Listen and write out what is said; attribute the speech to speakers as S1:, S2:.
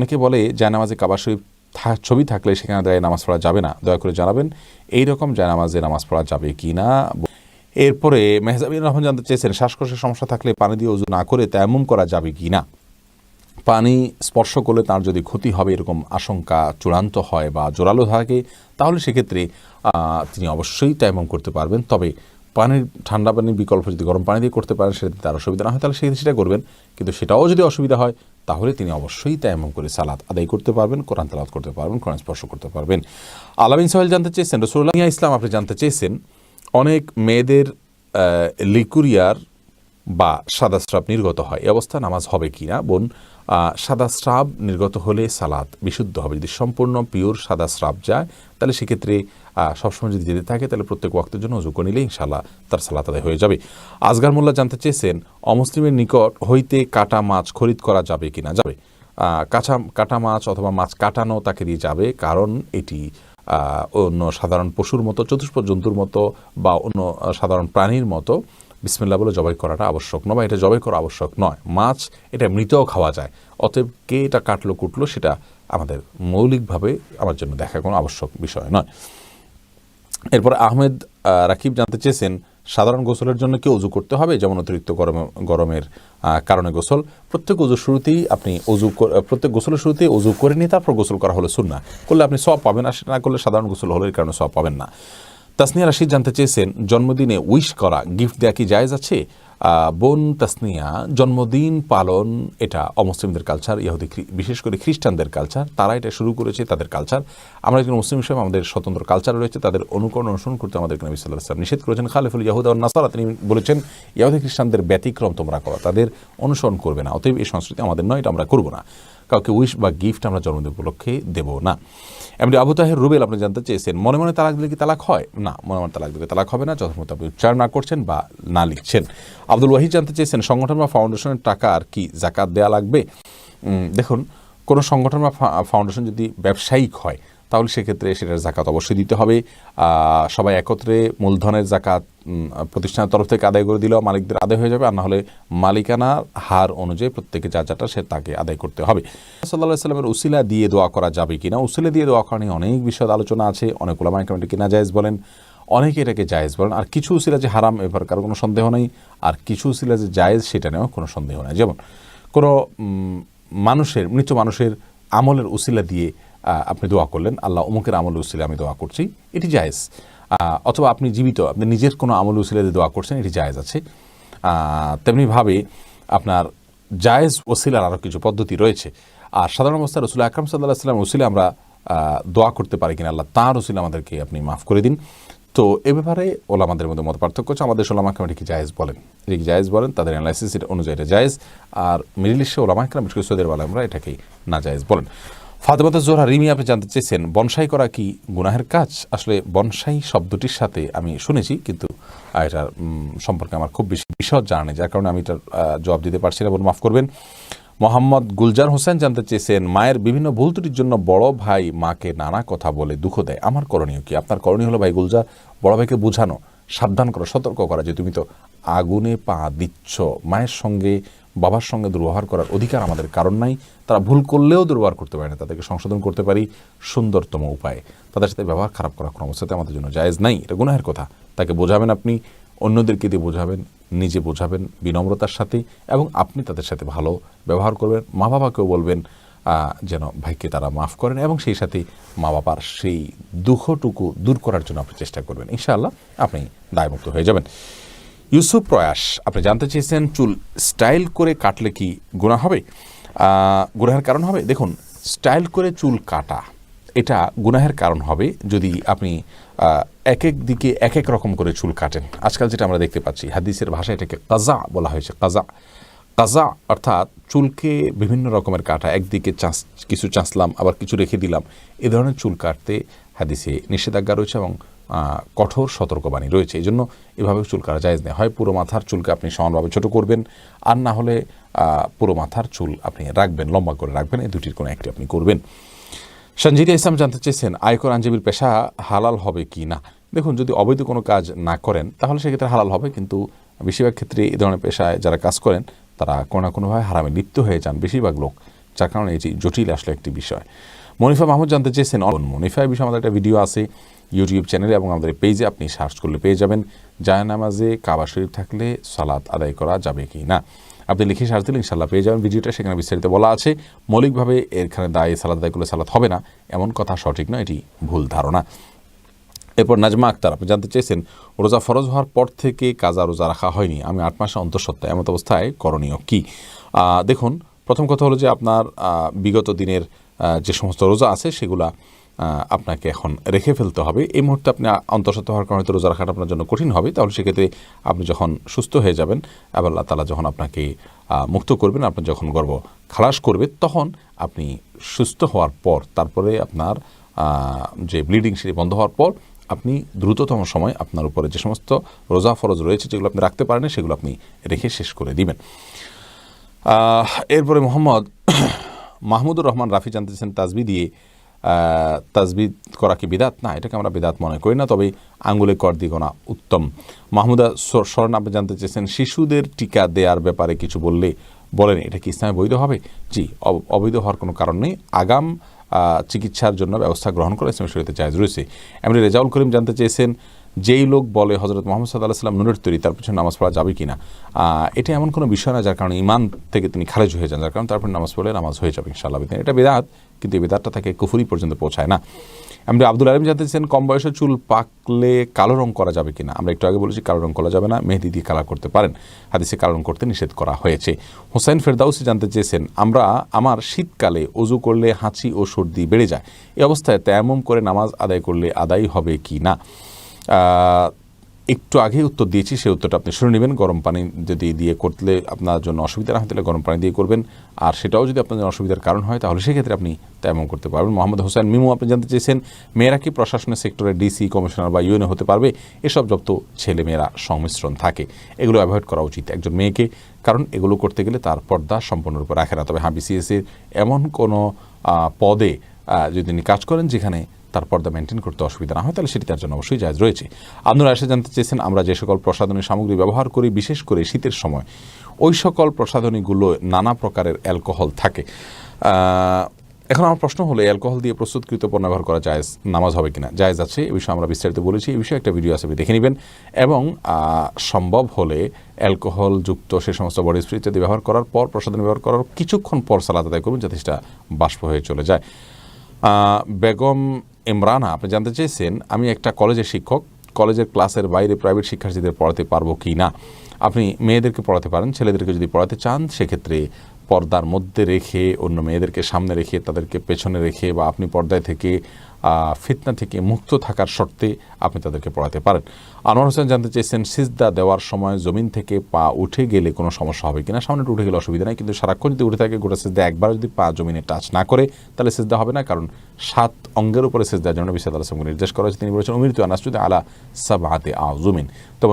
S1: অনেকে বলে জায়নামাজে কাবা শরীফ ছবি থাকলে সেখানে দাঁড়িয়ে নামাজ পড়া যাবে না। দয়া করে জানাবেন, এই রকম জায়নামাজে নামাজ পড়া যাবে কি না? এরপরে মেহজাবিন রহমান জানতে চেয়েছেন, শ্বাসকষ্টের সমস্যা থাকলে পানি দিয়ে ওজু না করে তেমন করা যাবে কি না? পানি স্পর্শ করলে তার যদি ক্ষতি হবে, এরকম আশঙ্কা চূড়ান্ত হয় বা জোরালো থাকে, তাহলে সেক্ষেত্রে তিনি অবশ্যই তাইমম করতে পারবেন। তবে পানির, ঠান্ডা পানির বিকল্প যদি গরম পানি দিয়ে করতে পারেন, সেটাতে তার অসুবিধা না হয়, তাহলে সেটা করবেন। কিন্তু সেটাও যদি অসুবিধা হয় তাহলে তিনি অবশ্যই তায়ামম করে সালাত আদায় করতে পারবেন, কোরআন তালাত করতে পারবেন, কোরআন স্পর্শ করতে পারবেন। আলামিন সোহেল জানতে চেয়েছেন রসুল্লাহ ইসলাম আপনি জানতে চেয়েছেন, অনেক মেয়েদের লিকুরিয়ার বা সাদা স্রাব নির্গত হয়। এই অবস্থা নামাজ হবে কি না বোন সাদা স্রাব নির্গত হলে সালাদ বিশুদ্ধ হবে। যদি সম্পূর্ণ পিওর সাদা স্রাব যায়, তাহলে সেক্ষেত্রে সবসময় যদি যেতে থাকে, তাহলে প্রত্যেক ওয়াক্তের জন্য অজু করে নিলে ইনশাল্লাহ তার সালাত আদায় হয়ে যাবে। আজগার মোল্লা জানতে চেয়েছেন, অমুসলিমের নিকট হইতে কাটা মাছ খরিদ করা যাবে কি না যাবে কাঁচা কাটা মাছ অথবা মাছ কাটানো তাকে দিয়ে যাবে, কারণ এটি অন্য সাধারণ পশুর মতো চতুষ্প জন্তুর মতো বা অন্য সাধারণ প্রাণীর মতো। বিসমিল্লা বলে জবাই করাটা আবশ্যক নয়, বা এটা জবাই করা আবশ্যক নয়। মাছ, এটা মৃতও খাওয়া যায়। অতএব কে এটা কাটলো, কুটলো, সেটা আমাদের মৌলিকভাবে আমার জন্য দেখা কোনো আবশ্যক বিষয় নয়। এরপর আহমেদ রাকিব জানতে চেয়েছেন, সাধারণ গোসলের জন্য কি অজু করতে হবে? যেমন অতিরিক্ত গরম, গরমের কারণে গোসল। প্রত্যেক অজুর শুরুতেই আপনি অজু প্রত্যেক গোসলের শুরুতেই অজু করে নিয়ে তারপর গোসল করা হলো সুন্না করলে আপনি সব পাবেন, আর সেটা না করলে সাধারণ গোসল হলে এর কারণে সব পাবেন না। তাসনিয়া রাশিদ জানতে চেয়েছেন, জন্মদিনে উইশ করা গিফট দেওয়া কি জায়েজ আছে? বোন তাসনিয়া, জন্মদিন পালন, এটা অমুসলিমদের কালচার ইহুদি বিশেষ করে খ্রিস্টানদের কালচার তারা এটা শুরু করেছে তাদের কালচার আমরা একজন মুসলিম হিসেবে আমাদের স্বতন্ত্র কালচার রয়েছে, তাদের অনুকরণ অনুসরণ করতে আমাদের নবী সাল্লাহ সাল্লাম নিষেধ করেছেন। খালিফুল ইয়াহুদ নাসারা, তিনি বলেছেন ইয়াহুদি খ্রিস্টানদের ব্যতিক্রম তোমরা করো, তাদের অনুসরণ করবে না, অতএব এই সংস্কৃতি আমাদের নয়, এটা আমরা করব না। কাউকে উইশ বা গিফট আমরা জন্মদিন উপলক্ষে দেব না। এমনি আবু তাহের রুবেল, আপনি জানতে চেয়েছেন, মনে মনে তালাক দিলে কি তালাক হয়? না, মনে মনে তালাক দিলে তালাক হবে না যথাযথ আপনি উচ্চারণ না করছেন বা না লিখছেন। আব্দুল ওয়াহিদ জানতে চেয়েছেন, সংগঠন বা ফাউন্ডেশনের টাকা আর কি জাকাত দেওয়া লাগবে? দেখুন, কোনো সংগঠন বা ফাউন্ডেশন যদি ব্যবসায়িক হয় তাহলে সেক্ষেত্রে সেটার জাকাত অবশ্যই দিতে হবে। সবাই একত্রে মূলধনের জাকাত প্রতিষ্ঠানের তরফ থেকে আদায় করে দিলেও মালিকদের আদায় হয়ে যাবে। আর না হলে মালিকানার হার অনুযায়ী প্রত্যেকে যা যাটা সে তাকে আদায় করতে হবে। সাল্লাহ সাল্লামের উসিলা দিয়ে দোয়া করা যাবে কিনা? উসিলা দিয়ে দোয়া করা নিয়ে অনেক বিষয় আলোচনা আছে। অনেক ওলামাই কমিটি কিনা জায়েজ বলেন, অনেকে এটাকে জায়েজ বলেন। আর কিছু উসিলা যে হারাম, এবার কারও কোনো সন্দেহ নেই। আর কিছু উসিলা যে জায়েজ, সেটা নিয়েও কোনো সন্দেহ নেই। যেমন কোনো মানুষের, মৃত মানুষের আমলের উসিলা দিয়ে আপনি দোয়া করলেন। আল্লাহ অমুকের আমলের উসিলা আমি দোয়া করছি। এটি জায়েজ। অথবা আপনি জীবিত, আপনি নিজের কোনো আমল উসিলে দিয়ে করছেন, এটি জায়েজ আছে। তেমনিভাবে আপনার জায়েজ ওসিলার আরও কিছু পদ্ধতি রয়েছে। আর সাধারণ অবস্থায় রসুল আকরাম সাল্লাহ সাল্লাম ওসিলা আমরা দোয়া করতে পারি কিনা আল্লাহ তাঁর ওসিলা আমাদেরকে আপনি মাফ করে দিন। তো এ ব্যাপারে ওলামাদের মধ্যে মত পার্থক্য হচ্ছে, আমাদের ওলামা কমিটি কি জায়েজ বলেন। এটা কি জায়েজ বলেন, তাদের অ্যানালাইসিস অনুযায়ী এটা জায়েজ। আর মিডিল ইস্টে ওলামা একরাম বিশেষ করে সৌদের আমরা এটাকেই না জায়েজ বলেন। ফাতেমাতা জোহরা, রিমি, আপনি জানতে চেয়েছেন, বনসাই করা কি গুনাহের কাজ? আসলে বনসাই শব্দটির সাথে আমি শুনেছি, কিন্তু এটার সম্পর্কে আমার খুব বেশি বিশদ জানা নেই, যার কারণে আমি এটার জবাব দিতে পারছি না বোন মাফ করবেন। মোহাম্মদ গুলজার হোসেন জানতে চেয়েছেন, মায়ের বিভিন্ন ভুল ত্রুটির জন্য বড় ভাই মাকে নানা কথা বলে দুঃখ দেয়। আমার করণীয় কি? আপনার করণীয় হলো ভাই গুলজার, বড় ভাইকে বোঝানো, সাবধান করা, সতর্ক করা যে তুমি তো আগুনে পা দিচ্ছ। মায়ের সঙ্গে, বাবার সঙ্গে দুর্ব্যবহার করার অধিকার আমাদের কারণ নাই। তারা ভুল করলেও দুর্ব্যবহার করতে পারে না। তাদেরকে সংশোধন করতে পারি, সুন্দরতম উপায়ে। তাদের সাথে ব্যবহার খারাপ করার কোনো অবস্থাতে আমাদের জন্য জায়েজ নাই। এটা গুনাহের কথা। তাকে বোঝাবেন আপনি, অন্যদেরকে দিয়ে বোঝাবেন, নিজে বোঝাবেন বিনম্রতার সাথে এবং আপনি তাদের সাথে ভালো ব্যবহার করবেন। মা বাবাকেও বলবেন যেন ভাইকে তারা মাফ করেন এবং সেই সাথে মা বাবার সেই দুঃখটুকু দূর করার জন্য আপনি চেষ্টা করবেন। ইনশাআল্লাহ আপনি দায়মুক্ত হয়ে যাবেন। ইউসুফ প্রয়াস, আপনি জানতে চেয়েছেন চুল স্টাইল করে কাটলে কি গুণা হবে? গুনাহের কারণ হবে? দেখুন, স্টাইল করে চুল কাটা, এটা গুনাহের কারণ হবে যদি আপনি এক এক দিকে এক এক রকম করে চুল কাটেন। আজকাল যেটা আমরা দেখতে পাচ্ছি, হাদিসের ভাষায় এটাকে কাজা বলা হয়েছে, কাজা। কাজা অর্থাৎ চুলকে বিভিন্ন রকমের কাটা, একদিকে চাঁচ কিছু চাঁচলাম আবার কিছু রেখে দিলাম, এ ধরনের চুল কাটতে হাদিসে নিষেধাজ্ঞা রয়েছে এবং কঠোর সতর্কবাণী রয়েছে। এই জন্য এভাবে চুল কাটা যায় নেই। হয় পুরো মাথার চুলকে আপনি সমানভাবে ছোট করবেন, আর না হলে পুরো মাথার চুল আপনি রাখবেন, লম্বা করে রাখবেন, এই দুটির কোনো একটি আপনি করবেন। সঞ্জিদা ইসলাম জানতে চেয়েছেন, আয়কর আইনজীবীর পেশা হালাল হবে কি না? দেখুন, যদি অবৈধ কোনো কাজ না করেন, তাহলে সেক্ষেত্রে হালাল হবে, কিন্তু বেশিরভাগ ক্ষেত্রে এই ধরনের পেশায় যারা কাজ করেন তারা কোনো না কোনোভাবে হারামে লিপ্ত হয়ে যান বেশিরভাগ লোক, যার কারণে এটি জটিল আসলে একটি বিষয়। মনিফা মাহমুদ জানতে চেয়েছেন অন মনিফা বিষয়ে আমাদের একটা ভিডিও আছে ইউটিউব চ্যানেলে এবং আমাদের পেজে আপনি সার্চ করলে পেয়ে যাবেন। জায়নামাজে কাবা শরীফ থাকলে সালাত আদায় করা যাবে কি না? আপনি লিখে সার্চ দিলে ইনশাল্লাহ পেয়ে যাবেন। ভিডিওটা সেখানে বিস্তারিত বলা আছে। মৌলিকভাবে এখানে দায়ে সালাদ আদায় করলে সালাত হবে না, এমন কথা সঠিক নয়, এটি ভুল ধারণা। এরপর নাজমা আক্তার, আপনি জানতে চেয়েছেন, রোজা ফরজ হওয়ার পর থেকে কাজা রোজা রাখা হয়নি। আমি আট মাসে অন্তঃসত্ত্বা এমত অবস্থায় করণীয় কি? দেখুন, প্রথম কথা হলো যে আপনার বিগত দিনের যে সমস্ত রোজা আছে সেগুলা আপনাকে এখন রেখে ফেলতে হবে। এই মুহূর্তে আপনি অন্তঃসত্ত্বা হওয়ার কারণে হয়তো রোজা রাখাটা আপনার জন্য কঠিন হবে। তাহলে সেক্ষেত্রে আপনি যখন সুস্থ হয়ে যাবেন আবার আল্লাহ তালা যখন আপনাকে মুক্ত করবেন, আপনার যখন গর্ব খালাস করবে, তখন আপনি সুস্থ হওয়ার পর, তারপরে আপনার যে ব্লিডিং সেটি বন্ধ হওয়ার পর আপনি দ্রুততম সময় আপনার উপরে যে সমস্ত রোজা ফরজ রয়েছে, যেগুলো আপনি রাখতে পারেন সেগুলো আপনি রেখে শেষ করে দিবেন। এরপরে মোহাম্মদ মাহমুদুর রহমান রাফি জানতে জানতেছেন তাজবি দিয়ে তাজবি করা কি বিদাত? না, এটাকে আমরা বিদাত মনে করি না, তবে আঙ্গুলে কর দিয়ে গোনা উত্তম। মাহমুদা স- স্মরণ আপনি জানতে চেয়েছেন শিশুদের টিকা দেওয়ার ব্যাপারে কিছু বললে বলেন, এটা কি ইসলামে বৈধ হবে? জি, অব- অবৈধ হওয়ার কোনো কারণ নেই। আগাম চিকিৎসার জন্য ব্যবস্থা গ্রহণ করা ইসলামের শরীরতে জায়জ রয়েছে। এমনি রেজাউল করিম জানতে চেয়েছেন, যেই লোক বলে হজরত মোহাম্মদ সাল্লাহ সাল্লাম নুনের তৈরি, তার পিছনে নামাজ পড়া যাবে কিনা? না এটা এমন কোনো বিষয় না, যার কারণে ইমান থেকে তিনি খারেজ হয়ে যান, যার কারণে তারপরে নামাজ পড়লে নামাজ হয়ে যাবে ইনশাআল্লাহ। এটা বেদাত, কিন্তু এই বেদাতটা তাকে কুফুরি পর্যন্ত পৌঁছায় না। এমনি আব্দুল আলম জানতে চেয়েছেন কম বয়সে চুল পাকলে কালো রং করা যাবে কিনা? আমরা একটু আগে বলেছি কালো রং করা যাবে না, মেহেদি দিয়ে কালার করতে পারেন। হাদিসে কালো রং করতে নিষেধ করা হয়েছে। হোসেন ফেরদাউসি জানতে চেয়েছেন, আমরা আমার শীতকালে অজু করলে হাঁচি ও সর্দি বেড়ে যায়। এই অবস্থায় তেমন করে নামাজ আদায় করলে আদায় হবে কি না একটু আগেই উত্তর দিয়েছি, সেই উত্তরটা আপনি শুনে নেবেন। গরম পানি যদি দিয়ে করলে আপনার জন্য অসুবিধা না হয়, তাহলে গরম পানি দিয়ে করবেন। আর সেটাও যদি আপনার জন্য অসুবিধার কারণ হয়, তাহলে সেক্ষেত্রে আপনি তেমন করতে পারবেন। মোহাম্মদ হোসেন মিমু, আপনি জানতে চেয়েছেন, মেয়েরা কি প্রশাসনের সেক্টরে ডিসি কমিশনার বা ইউএনএ হতে পারবে? এসব যত ছেলে মেয়েরা সংমিশ্রণ থাকে। এগুলো অ্যাভয়েড করা উচিত একজন মেয়েকে, কারণ এগুলো করতে গেলে তার পর্দা সম্পূর্ণরূপে রাখে না। তবে হ্যাঁ বিসিএসের এমন কোনো পদে যদি তিনি কাজ করেন যেখানে তার পর্দা মেনটেন করতে অসুবিধা না হয়, তাহলে সেটি তার জন্য অবশ্যই জায়জ রয়েছে। আপনারা এসে জানতে চেয়েছেন, আমরা যে সকল প্রসাধনী সামগ্রী ব্যবহার করি, বিশেষ করে শীতের সময়, ওই সকল প্রসাধনীগুলো নানা প্রকারের অ্যালকোহল থাকে। এখন আমার প্রশ্ন হলো অ্যালকোহল দিয়ে প্রস্তুতকৃত পণ্য ব্যবহার করা জায়েজ, নামাজ হবে কিনা? জায়েজ আছে এই বিষয়ে আমরা বিস্তারিত বলেছি এই বিষয়ে একটা ভিডিও আছে দেখে নেবেন। এবং সম্ভব হলে অ্যালকোহল যুক্ত সে সমস্ত বডি স্প্রে ইত্যাদি ব্যবহার করার পর, প্রসাধনী ব্যবহার করার কিছুক্ষণ পর সালাদ আদায় করবেন যাতে সেটা বাষ্প হয়ে চলে যায়। বেগম ইমরানা, আপনি জানতে চেয়েছেন, আমি একটা কলেজের শিক্ষক, কলেজের ক্লাসের বাইরে প্রাইভেট শিক্ষার্থীদের পড়াতে পারব কি না আপনি মেয়েদেরকে পড়াতে পারেন, ছেলেদেরকে যদি পড়াতে চান, সেক্ষেত্রে পর্দার মধ্যে রেখে, অন্য মেয়েদেরকে সামনে রেখে, তাদেরকে পেছনে রেখে বা আপনি পর্দায় থেকে ফিতনা থেকে মুক্ত থাকার শর্তে আপনি তাদেরকে পড়াতে পারেন। আনোয়ার হোসেন জানতে চেয়েছেন, সিজদা দেওয়ার সময় জমিন থেকে পা উঠে গেলে কোনো সমস্যা হবে কিনা? সামনে উঠে গেলে অসুবিধা নেই, কিন্তু সারাক্ষণ যদি উঠে থাকে, গোটা সিজদা একবার যদি পা জমিনে টাচ না করে, তাহলে সিজদা হবে না, কারণ সাত অঙ্গের উপরে সিজদার জন্য বিশ্বদ আল্লাহ নির্দেশ করা হয়েছে। তিনি বলেছেন উমির তু আনাস আলা সাবাতে আজুমিন তো